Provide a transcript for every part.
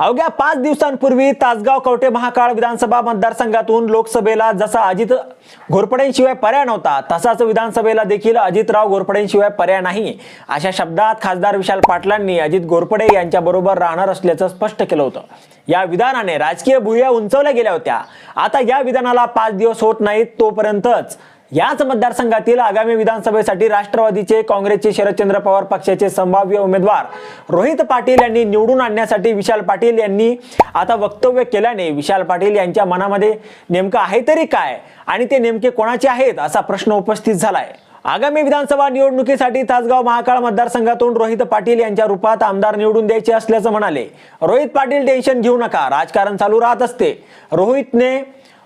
अवघ्या पाच दिवसांपूर्वी तासगाव कवठे महाकाळ विधानसभा मतदारसंघातून लोकसभेला जसा अजित घोरपडेंशिवाय पर्याय नव्हता तसाच विधानसभेला देखील अजितराव घोरपडेंशिवाय पर्याय नाही अशा शब्दात खासदार विशाल पाटलांनी अजित घोरपडे यांच्याबरोबर राहणार असल्याचं स्पष्ट केलं होतं. या विधानाने राजकीय भुया उंचवल्या गेल्या होत्या. आता या विधानाला पाच दिवस होत नाहीत तोपर्यंतच याच मतदारसंघातील आगामी विधानसभेसाठी राष्ट्रवादीचे काँग्रेसचे शरदचंद्र पवार पक्षाचे संभाव्य उमेदवार रोहित पाटील यांनी निवडून आणण्यासाठी विशाल पाटील यांनी आता वक्तव्य केल्याने विशाल पाटील यांच्या मनामध्ये नेमकं आहे तरी काय आणि ते नेमके कोणाचे आहेत असा प्रश्न उपस्थित झालाय. आगामी विधानसभा निवडणुकीसाठी तासगाव महाकाळ मतदारसंघातून रोहित पाटील यांच्या रूपात आमदार निवडून द्यायचे असल्याचं म्हणाले. रोहित पाटील टेन्शन घेऊ नका राजकारण चालू राहत असते. रोहितने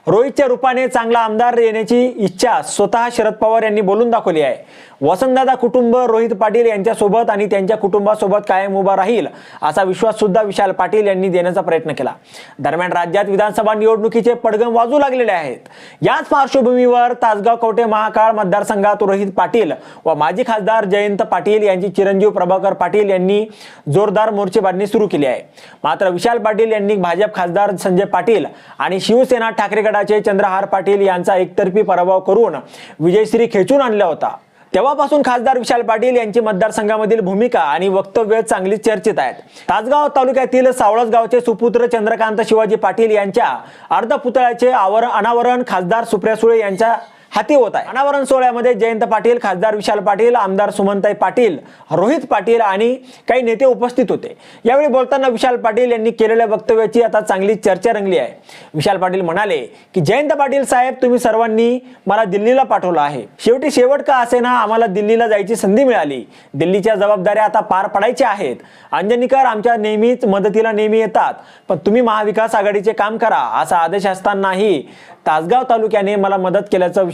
रोहितच्या रूपाने चांगला आमदार येण्याची इच्छा स्वतः शरद पवार यांनी बोलून दाखवली आहे. वसंतदादा कुटुंब रोहित पाटील यांच्यासोबत आणि त्यांच्या कुटुंबासोबत कायम उभा राहील असा विश्वास सुद्धा विशाल पाटील यांनी देण्याचा प्रयत्न केला. दरम्यान राज्यात विधानसभा निवडणुकीचे पडगम वाजू लागलेले आहेत. याच पार्श्वभूमीवर तासगाव कवटे महाकाळ मतदारसंघात रोहित पाटील व माजी खासदार जयंत पाटील यांची चिरंजीव प्रभाकर पाटील यांनी जोरदार मोर्चेबांधणी सुरू केली आहे. मात्र विशाल पाटील यांनी भाजप खासदार संजय पाटील आणि शिवसेना ठाकरे गडाचे चंद्रहार पाटील यांचा एकतर्फी पराभव करून विजयश्री खेचून आणला होता. तेव्हापासून खासदार विशाल पाटील यांची मतदारसंघामधील भूमिका आणि वक्तव्य चांगलीच चर्चेत आहेत. तासगाव तालुक्यातील सावळस गावचे सुपुत्र चंद्रकांत शिवाजी पाटील यांच्या अर्धपुतळ्याचे आवरण अनावरण खासदार सुप्रिया सुळे यांच्या हाती होत आहे. अनावरण सोहळ्यामध्ये जयंत पाटील खासदार विशाल पाटील आमदार सुमनताई पाटील रोहित पाटील आणि काही नेते उपस्थित होते. यावेळी बोलताना विशाल पाटील यांनी केलेल्या वक्तव्याची आता चांगली चर्चा रंगली आहे. विशाल पाटील म्हणाले की जयंत पाटील साहेब तुम्ही सर्वांनी मला दिल्लीला पाठवलं आहे. शेवटी शेवट का असे ना आम्हाला दिल्लीला जायची संधी मिळाली. दिल्लीच्या जबाबदाऱ्या आता पार पडायच्या आहेत. अंजनीकर आमच्या नेहमीच मदतीला नेहमी येतात. पण तुम्ही महाविकास आघाडीचे काम करा असा आदेश असतानाही तासगाव तालुक्याने मला मदत केल्याचं